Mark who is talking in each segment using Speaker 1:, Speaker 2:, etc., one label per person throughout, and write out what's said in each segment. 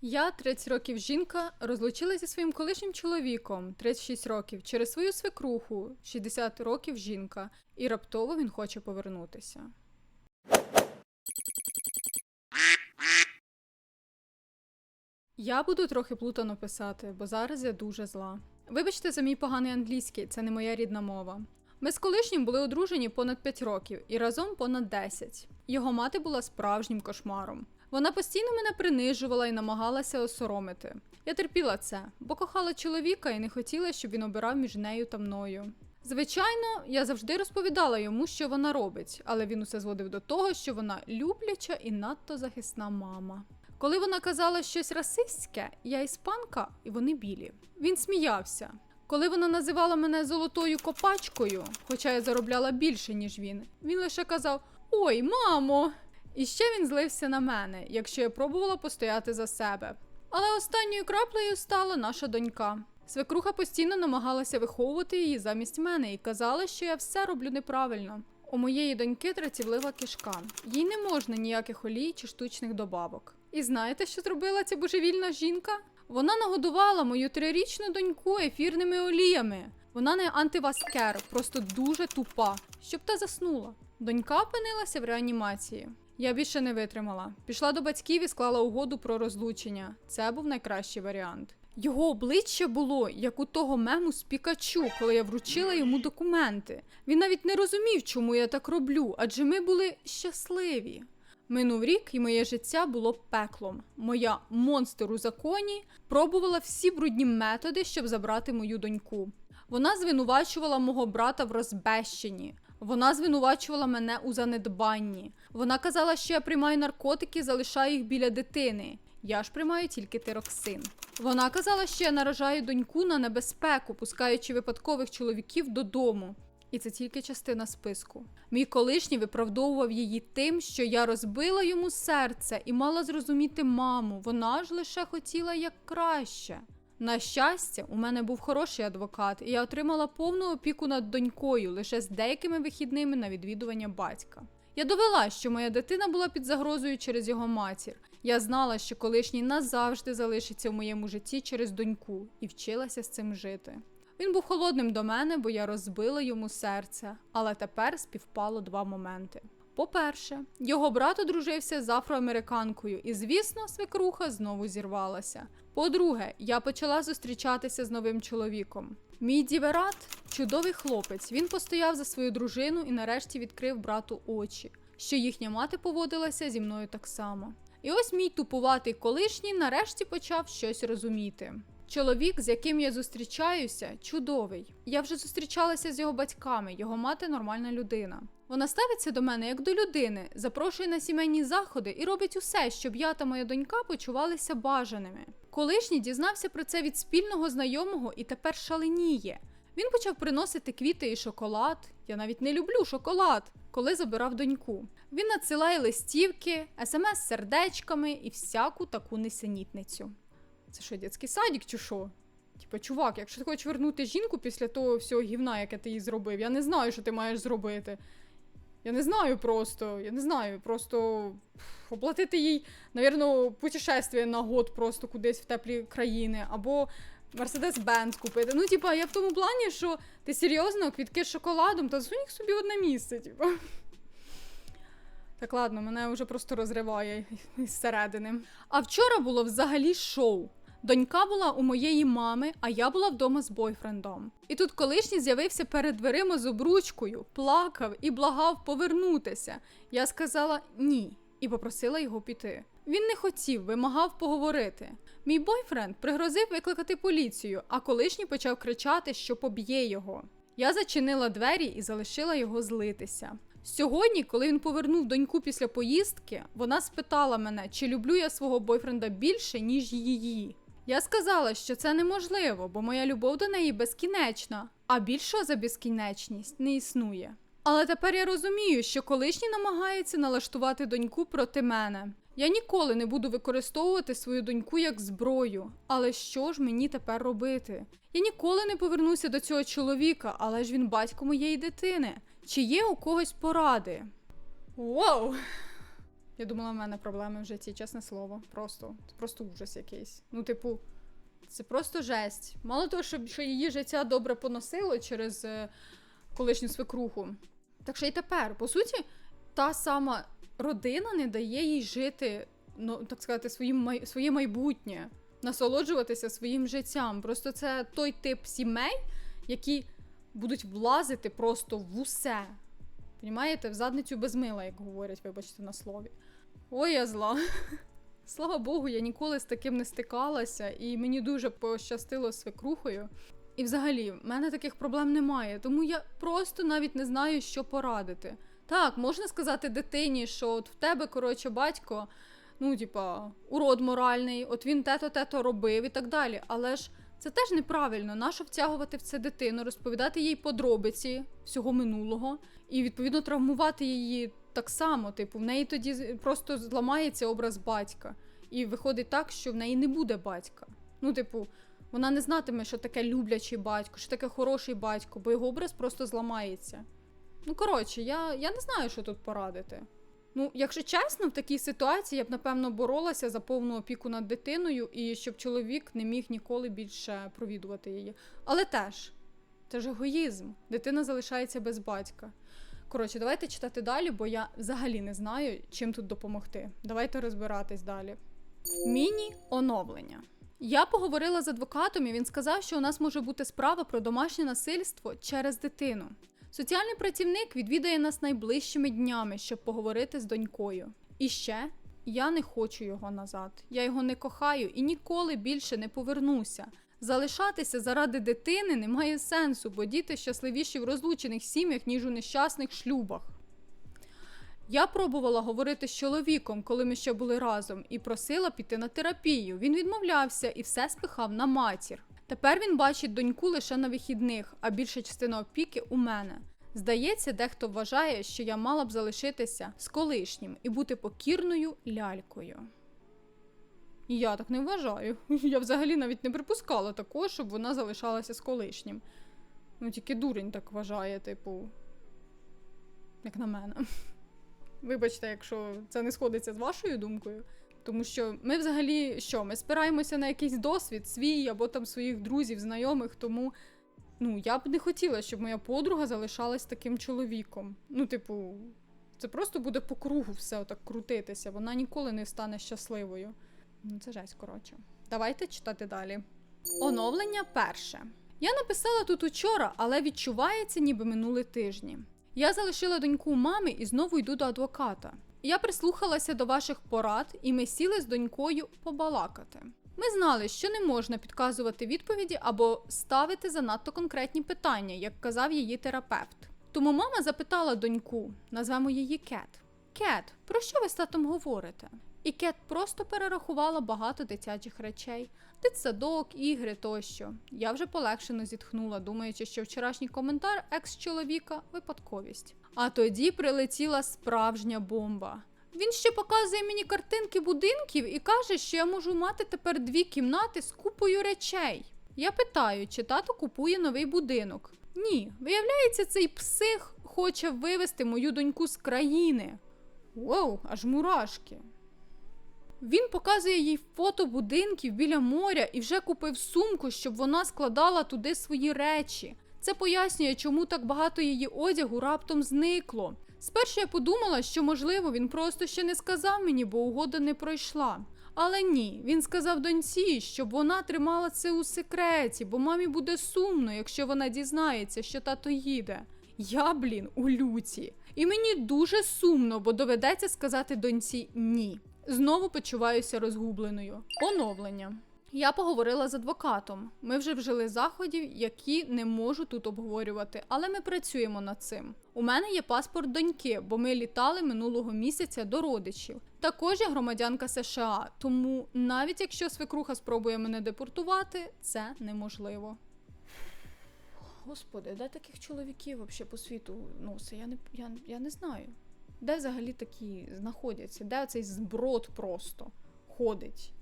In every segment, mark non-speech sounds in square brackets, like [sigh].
Speaker 1: Я 30 років жінка розлучилася зі своїм колишнім чоловіком 36 років через свою свекруху 60 років жінка, і раптово він хоче повернутися. Я буду трохи плутано писати, бо зараз я дуже зла. Вибачте за мій поганий англійський, це не моя рідна мова. Ми з колишнім були одружені понад 5 років і разом понад 10. Його мати була справжнім кошмаром. Вона постійно мене принижувала і намагалася осоромити. Я терпіла це, бо кохала чоловіка і не хотіла, щоб він обирав між нею та мною. Звичайно, я завжди розповідала йому, що вона робить, але він усе зводив до того, що вона любляча і надто захисна мама. Коли вона казала щось расистське, я іспанка, і вони білі. Він сміявся. Коли вона називала мене золотою копачкою, хоча я заробляла більше, ніж він, він лише казав: Ой, мамо! І ще він злився на мене, якщо я пробувала постояти за себе. Але останньою краплею стала наша донька. Свекруха постійно намагалася виховувати її замість мене і казала, що я все роблю неправильно. У моєї доньки тратівлива кишка. Їй не можна ніяких олій чи штучних добавок. І знаєте, що зробила ця божевільна жінка? Вона нагодувала мою трирічну доньку ефірними оліями. Вона не антиваскер, просто дуже тупа, щоб та заснула. Донька опинилася в реанімації. Я більше не витримала. Пішла до батьків і склала угоду про розлучення. Це був найкращий варіант. Його обличчя було як у того мему з Пікачу, коли я вручила йому документи. Він навіть не розумів, чому я так роблю, адже ми були щасливі. Минув рік, і моє життя було пеклом. Моя монстр у законі пробувала всі брудні методи, щоб забрати мою доньку. Вона звинувачувала мого брата в розбещенні. Вона звинувачувала мене у занедбанні. Вона казала, що я приймаю наркотики, залишаю їх біля дитини. Я ж приймаю тільки тироксин. Вона казала, що я наражаю доньку на небезпеку, пускаючи випадкових чоловіків додому. І це тільки частина списку. Мій колишній виправдовував її тим, що я розбила йому серце і мала зрозуміти маму. Вона ж лише хотіла як краще. На щастя, у мене був хороший адвокат, і я отримала повну опіку над донькою лише з деякими вихідними на відвідування батька. Я довела, що моя дитина була під загрозою через його матір. Я знала, що колишній назавжди залишиться в моєму житті через доньку, і вчилася з цим жити. Він був холодним до мене, бо я розбила йому серце, але тепер співпало два моменти. По-перше, його брат одружився з афроамериканкою, і, звісно, свекруха знову зірвалася. По-друге, я почала зустрічатися з новим чоловіком. Мій діверат чудовий хлопець. Він постояв за свою дружину і нарешті відкрив брату очі, що їхня мати поводилася зі мною так само. І ось мій тупуватий колишній нарешті почав щось розуміти. Чоловік, з яким я зустрічаюся, чудовий. Я вже зустрічалася з його батьками, його мати нормальна людина. Вона ставиться до мене як до людини, запрошує на сімейні заходи і робить усе, щоб я та моя донька почувалися бажаними. Колишній дізнався про це від спільного знайомого і тепер шаленіє. Він почав приносити квіти і шоколад. Я навіть не люблю шоколад, коли забирав доньку. Він надсилає листівки, смс з сердечками і всяку таку несенітницю. Це що, дитячий садик чи що? Типа, чувак, якщо ти хочеш вернути жінку після того всього гівна, яке ти їй зробив, я не знаю, що ти маєш зробити. Я не знаю просто, я не знаю, просто пф, оплатити їй, навірно, путешествие на год просто кудись в теплі країни, або Бенц купити. Ну, типа, я в тому плані, що ти серйозно квітки з шоколадом, та засунь їх собі одне місце, типа. Так, ладно, мене вже просто розриває зсередини. А вчора було взагалі шоу. Донька була у моєї мами, а я була вдома з бойфрендом. І тут колишній з'явився перед дверима з обручкою, плакав і благав повернутися. Я сказала ні і попросила його піти. Він не хотів, вимагав поговорити. Мій бойфренд пригрозив викликати поліцію, а колишній почав кричати, що поб'є його. Я зачинила двері і залишила його злитися. Сьогодні, коли він повернув доньку після поїздки, вона спитала мене, чи люблю я свого бойфренда більше, ніж її. Я сказала, що це неможливо, бо моя любов до неї безкінечна, а більшого за безкінечність не існує. Але тепер я розумію, що колишній намагається налаштувати доньку проти мене. Я ніколи не буду використовувати свою доньку як зброю. Але що ж мені тепер робити? Я ніколи не повернуся до цього чоловіка, але ж він батько моєї дитини. Чи є у когось поради? Вау! Я думала, в мене проблеми в житті, чесне слово. Просто. Це просто ужас якийсь. Ну, типу, це просто жесть. Мало того, що, що її життя добре поносило через е, колишню свекруху. Так що й тепер, по суті, та сама родина не дає їй жити, ну, так сказати, своїм, своє майбутнє, насолоджуватися своїм життям. Просто це той тип сімей, які будуть влазити просто в усе. Понімаєте, в задницю без мила, як говорять, вибачте на слові. Ой, я зла. [laughs] Слава Богу, я ніколи з таким не стикалася, і мені дуже пощастило свекрухою. І взагалі, в мене таких проблем немає, тому я просто навіть не знаю, що порадити. Так, можна сказати дитині, що от в тебе, коротше, батько, ну, типа, урод моральний, от він те-то, те-то робив і так далі. Але ж це теж неправильно. Нащо втягувати в це дитину, розповідати їй подробиці всього минулого і відповідно травмувати її так само. Типу, в неї тоді просто зламається образ батька. І виходить так, що в неї не буде батька. Ну, типу, вона не знатиме, що таке люблячий батько, що таке хороший батько, бо його образ просто зламається. Ну, коротше, я, я не знаю, що тут порадити. Ну, якщо чесно, в такій ситуації я б напевно боролася за повну опіку над дитиною і щоб чоловік не міг ніколи більше провідувати її. Але теж, це ж егоїзм. Дитина залишається без батька. Коротше, давайте читати далі, бо я взагалі не знаю, чим тут допомогти. Давайте розбиратись далі. Міні-оновлення. Я поговорила з адвокатом, і він сказав, що у нас може бути справа про домашнє насильство через дитину. Соціальний працівник відвідає нас найближчими днями, щоб поговорити з донькою. І ще я не хочу його назад. Я його не кохаю і ніколи більше не повернуся. Залишатися заради дитини немає сенсу, бо діти щасливіші в розлучених сім'ях, ніж у нещасних шлюбах. Я пробувала говорити з чоловіком, коли ми ще були разом, і просила піти на терапію. Він відмовлявся і все спихав на матір. Тепер він бачить доньку лише на вихідних, а більша частина опіки у мене. Здається, дехто вважає, що я мала б залишитися з колишнім і бути покірною лялькою. І я так не вважаю. [laughs] Я взагалі навіть не припускала такого, щоб вона залишалася з колишнім. Ну, тільки дурень так вважає, типу, як на мене. [laughs] Вибачте, якщо це не сходиться з вашою думкою. Тому що ми взагалі що? Ми спираємося на якийсь досвід свій або там своїх друзів, знайомих. Тому ну я б не хотіла, щоб моя подруга залишалась таким чоловіком. Ну, типу, це просто буде по кругу все отак крутитися. Вона ніколи не стане щасливою. Ну, це жесть, коротше. Давайте читати далі. Оновлення перше. Я написала тут учора, але відчувається, ніби минули тижні. Я залишила доньку у мами і знову йду до адвоката. Я прислухалася до ваших порад, і ми сіли з донькою побалакати. Ми знали, що не можна підказувати відповіді або ставити занадто конкретні питання, як казав її терапевт. Тому мама запитала доньку, назвемо її Кет. Кет, про що ви з татом говорите? І Кет просто перерахувала багато дитячих речей: дитсадок, ігри тощо. Я вже полегшено зітхнула, думаючи, що вчорашній коментар екс-чоловіка випадковість. А тоді прилетіла справжня бомба. Він ще показує мені картинки будинків і каже, що я можу мати тепер дві кімнати з купою речей. Я питаю, чи тато купує новий будинок. Ні, виявляється, цей псих хоче вивезти мою доньку з країни. Воу, аж мурашки. Він показує їй фото будинків біля моря і вже купив сумку, щоб вона складала туди свої речі. Це пояснює, чому так багато її одягу раптом зникло. Спершу я подумала, що можливо він просто ще не сказав мені, бо угода не пройшла. Але ні, він сказав доньці, щоб вона тримала це у секреті, бо мамі буде сумно, якщо вона дізнається, що тато їде. Я, блін, у люті. І мені дуже сумно, бо доведеться сказати доньці ні. Знову почуваюся розгубленою. Оновлення. Я поговорила з адвокатом. Ми вже вжили заходів, які не можу тут обговорювати, але ми працюємо над цим. У мене є паспорт доньки, бо ми літали минулого місяця до родичів. Також я громадянка США, тому навіть якщо свекруха спробує мене депортувати, це неможливо. Господи, де таких чоловіків взагалі по світу носить? Я не, я, я не знаю. Де взагалі такі знаходяться? Де цей зброд просто ходить?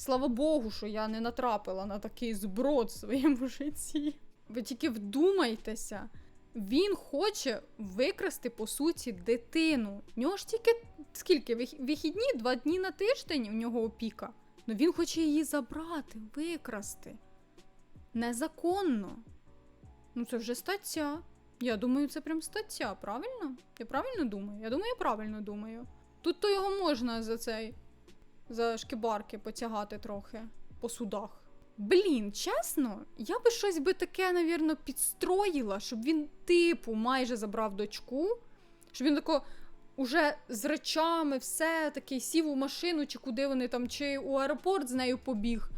Speaker 1: Слава Богу, що я не натрапила на такий зброд в своєму житті. Ви тільки вдумайтеся. Він хоче викрасти по суті дитину. В нього ж тільки скільки вихідні, два дні на тиждень у нього опіка. Ну він хоче її забрати, викрасти. Незаконно. Ну це вже стаття. Я думаю, це прям стаття, правильно? Я правильно думаю? Я думаю, я правильно думаю. Тут то його можна за цей за шкібарки потягати трохи по судах. Блін, чесно, я би щось би таке, навірно, підстроїла, щоб він, типу, майже забрав дочку, щоб він тако уже з речами, все такий сів у машину, чи куди вони там, чи у аеропорт з нею побіг.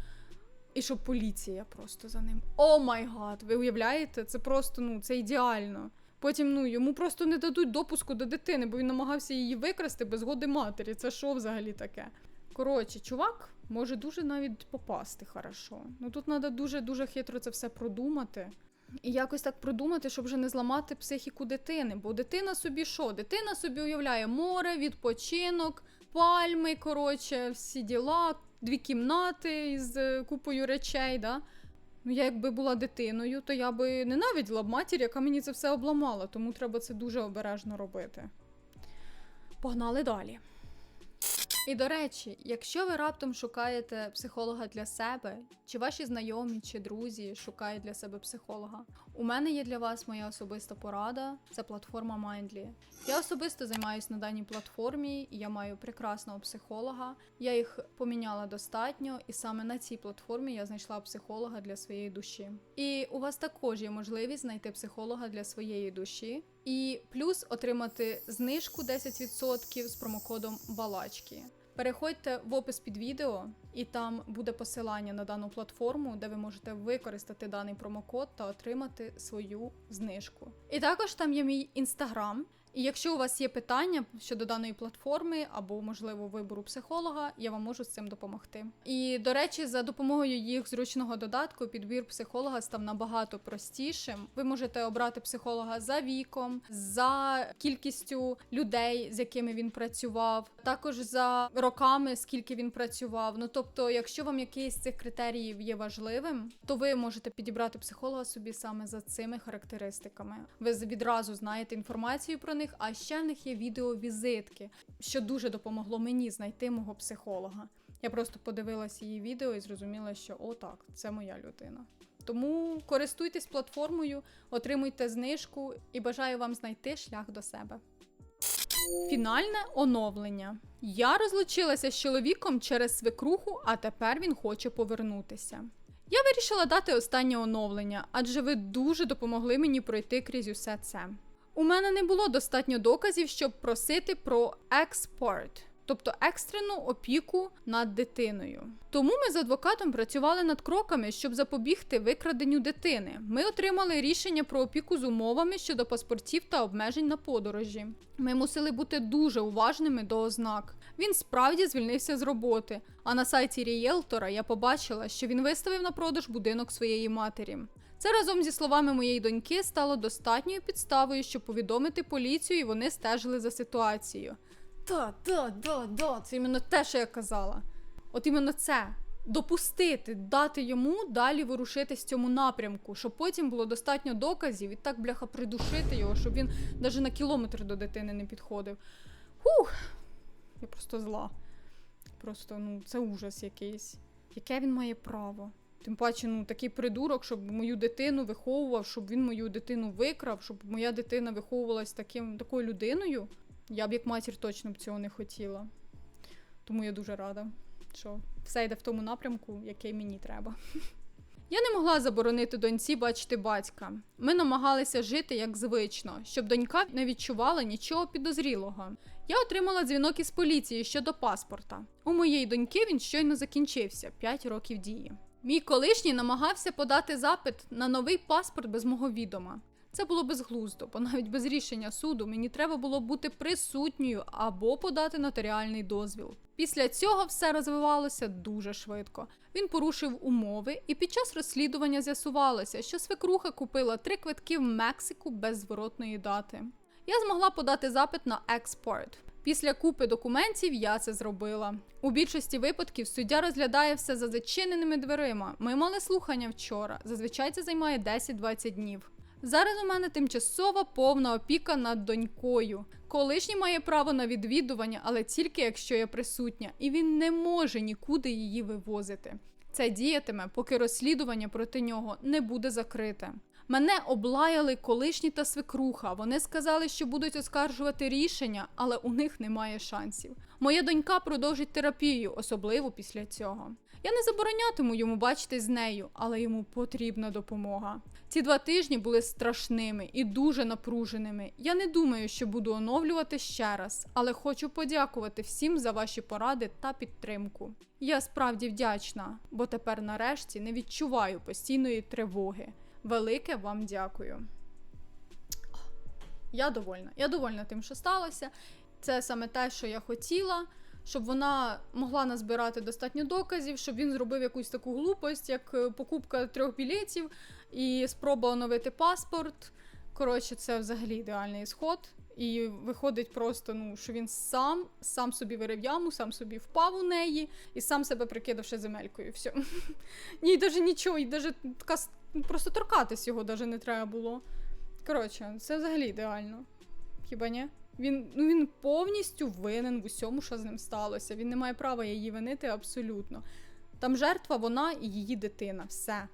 Speaker 1: І щоб поліція просто за ним. О май гад, ви уявляєте? Це просто, ну, це ідеально. Потім ну йому просто не дадуть допуску до дитини, бо він намагався її викрасти без згоди матері. Це що взагалі таке? Коротше, чувак може дуже навіть попасти хорошо. Ну тут треба дуже-дуже хитро це все продумати. І якось так продумати, щоб вже не зламати психіку дитини. Бо дитина собі що? Дитина собі уявляє море, відпочинок, пальми, коротше, всі діла, дві кімнати із е, купою речей. Да? Ну, я якби була дитиною, то я би ненавиділа б матір, яка мені це все обламала, тому треба це дуже обережно робити. Погнали далі. І до речі, якщо ви раптом шукаєте психолога для себе, чи ваші знайомі чи друзі шукають для себе психолога, у мене є для вас моя особиста порада. Це платформа Mindly. Я особисто займаюся на даній платформі, і я маю прекрасного психолога. Я їх поміняла достатньо, і саме на цій платформі я знайшла психолога для своєї душі. І у вас також є можливість знайти психолога для своєї душі. І плюс отримати знижку 10% з промокодом Балачки. Переходьте в опис під відео, і там буде посилання на дану платформу, де ви можете використати даний промокод та отримати свою знижку. І також там є мій інстаграм. І якщо у вас є питання щодо даної платформи або, можливо, вибору психолога, я вам можу з цим допомогти. І до речі, за допомогою їх зручного додатку підбір психолога став набагато простішим. Ви можете обрати психолога за віком, за кількістю людей, з якими він працював, також за роками, скільки він працював. Ну тобто, якщо вам якийсь з цих критеріїв є важливим, то ви можете підібрати психолога собі саме за цими характеристиками. Ви відразу знаєте інформацію про них, а ще в них є відеовізитки, що дуже допомогло мені знайти мого психолога. Я просто подивилася її відео і зрозуміла, що о, так, це моя людина. Тому користуйтесь платформою, отримуйте знижку і бажаю вам знайти шлях до себе. Фінальне оновлення. Я розлучилася з чоловіком через свекруху, а тепер він хоче повернутися. Я вирішила дати останнє оновлення, адже ви дуже допомогли мені пройти крізь усе це. У мене не було достатньо доказів, щоб просити про експорт, тобто екстрену опіку над дитиною. Тому ми з адвокатом працювали над кроками, щоб запобігти викраденню дитини. Ми отримали рішення про опіку з умовами щодо паспортів та обмежень на подорожі. Ми мусили бути дуже уважними до ознак. Він справді звільнився з роботи. А на сайті рієлтора я побачила, що він виставив на продаж будинок своєї матері. Це разом зі словами моєї доньки стало достатньою підставою, щоб повідомити поліцію, і вони стежили за ситуацією. Та, да, да, да, це іменно те, що я казала. От іменно це. Допустити, дати йому далі ворушитись в цьому напрямку, щоб потім було достатньо доказів і так, бляха, придушити його, щоб він навіть на кілометр до дитини не підходив. Хух! Я просто зла. Просто, ну, це ужас якийсь. Яке він має право? Тим паче, ну такий придурок, щоб мою дитину виховував, щоб він мою дитину викрав, щоб моя дитина виховувалась таким, такою людиною. Я б як матір точно б цього не хотіла. Тому я дуже рада, що все йде в тому напрямку, який мені треба. Я не могла заборонити доньці бачити батька. Ми намагалися жити як звично, щоб донька не відчувала нічого підозрілого. Я отримала дзвінок із поліції щодо паспорта. У моєї доньки він щойно закінчився 5 років дії. Мій колишній намагався подати запит на новий паспорт без мого відома. Це було безглуздо, бо навіть без рішення суду мені треба було бути присутньою або подати нотаріальний дозвіл. Після цього все розвивалося дуже швидко. Він порушив умови, і під час розслідування з'ясувалося, що свекруха купила три квитки в Мексику без зворотної дати. Я змогла подати запит на експорт. Після купи документів я це зробила. У більшості випадків суддя розглядає все за зачиненими дверима. Ми мали слухання вчора. Зазвичай це займає 10-20 днів. Зараз у мене тимчасова повна опіка над донькою. Колишній має право на відвідування, але тільки якщо я присутня, і він не може нікуди її вивозити. Це діятиме, поки розслідування проти нього не буде закрите. Мене облаяли колишні та свекруха. Вони сказали, що будуть оскаржувати рішення, але у них немає шансів. Моя донька продовжить терапію, особливо після цього. Я не заборонятиму йому бачитись з нею, але йому потрібна допомога. Ці два тижні були страшними і дуже напруженими. Я не думаю, що буду оновлювати ще раз, але хочу подякувати всім за ваші поради та підтримку. Я справді вдячна, бо тепер нарешті не відчуваю постійної тривоги. Велике вам дякую. Я довольна. Я довольна тим, що сталося. Це саме те, що я хотіла, щоб вона могла назбирати достатньо доказів, щоб він зробив якусь таку глупость, як е, покупка трьох білетів і спроба оновити паспорт. Коротше, це взагалі ідеальний сход. І виходить просто, ну, що він сам сам собі вирив яму, сам собі впав у неї і сам себе прикидавши земелькою. Все. [laughs] Ні, навіть нічого, і навіть така просто торкатись його навіть не треба було. Коротше, це взагалі ідеально. Хіба ні? Він, ну, він повністю винен в усьому, що з ним сталося. Він не має права її винити абсолютно. Там жертва вона і її дитина. Все.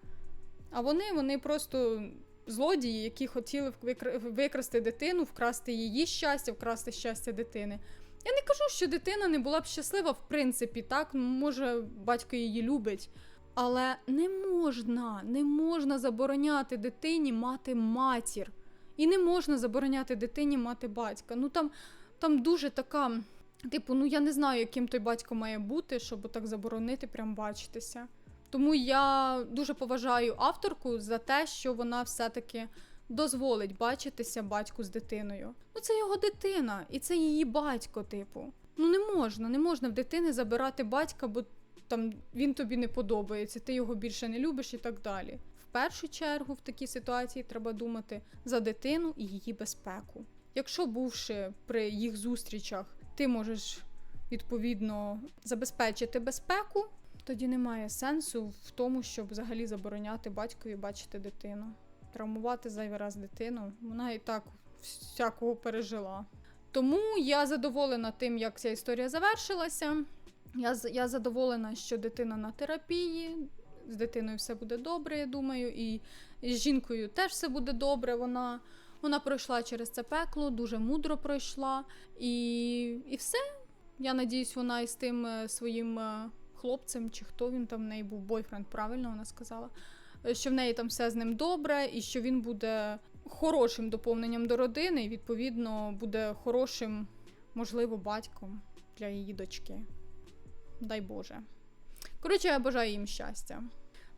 Speaker 1: А вони, вони просто злодії, які хотіли викра- викрасти дитину, вкрасти її щастя, вкрасти щастя дитини. Я не кажу, що дитина не була б щаслива, в принципі, так, може, батько її любить. Але не можна, не можна забороняти дитині мати матір. І не можна забороняти дитині мати батька. Ну там, там дуже така. Типу, ну я не знаю, яким той батько має бути, щоб так заборонити, прям бачитися. Тому я дуже поважаю авторку за те, що вона все-таки дозволить бачитися батьку з дитиною. Ну, це його дитина, і це її батько, типу. Ну не можна, не можна в дитини забирати батька, бо там він тобі не подобається, ти його більше не любиш і так далі. В першу чергу в такій ситуації треба думати за дитину і її безпеку. Якщо бувши при їх зустрічах, ти можеш відповідно забезпечити безпеку, тоді немає сенсу в тому, щоб взагалі забороняти батькові бачити дитину. Травмувати зайвий раз дитину, вона і так всякого пережила. Тому я задоволена тим, як ця історія завершилася. Я, я задоволена, що дитина на терапії, з дитиною все буде добре, я думаю, і, і з жінкою теж все буде добре. Вона, вона пройшла через це пекло, дуже мудро пройшла. І, і все. Я надіюсь, вона із тим е, своїм е, хлопцем, чи хто він там в неї був, бойфренд, правильно вона сказала, е, що в неї там все з ним добре, і що він буде хорошим доповненням до родини, і відповідно буде хорошим, можливо, батьком для її дочки. Дай Боже. Коротше, я бажаю їм щастя.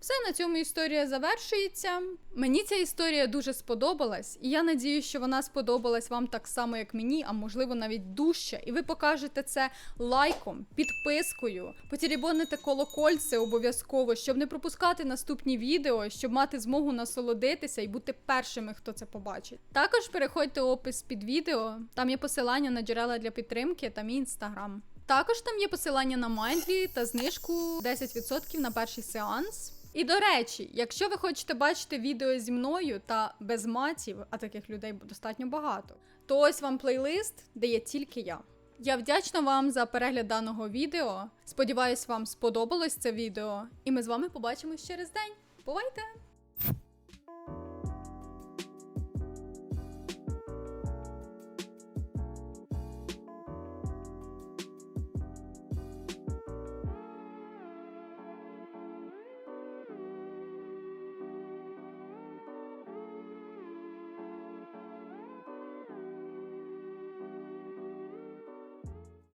Speaker 1: Все на цьому історія завершується. Мені ця історія дуже сподобалась, і я надію, що вона сподобалась вам так само, як мені, а можливо навіть дужче. І ви покажете це лайком, підпискою, потірібоните колокольце обов'язково, щоб не пропускати наступні відео, щоб мати змогу насолодитися і бути першими, хто це побачить. Також переходьте в опис під відео, там є посилання на джерела для підтримки та мій інстаграм. Також там є посилання на Майндлі та знижку 10% на перший сеанс. І до речі, якщо ви хочете бачити відео зі мною та без матів, а таких людей достатньо багато, то ось вам плейлист, де є тільки я. Я вдячна вам за перегляд даного відео. Сподіваюсь, вам сподобалось це відео, і ми з вами побачимось через день. Бувайте!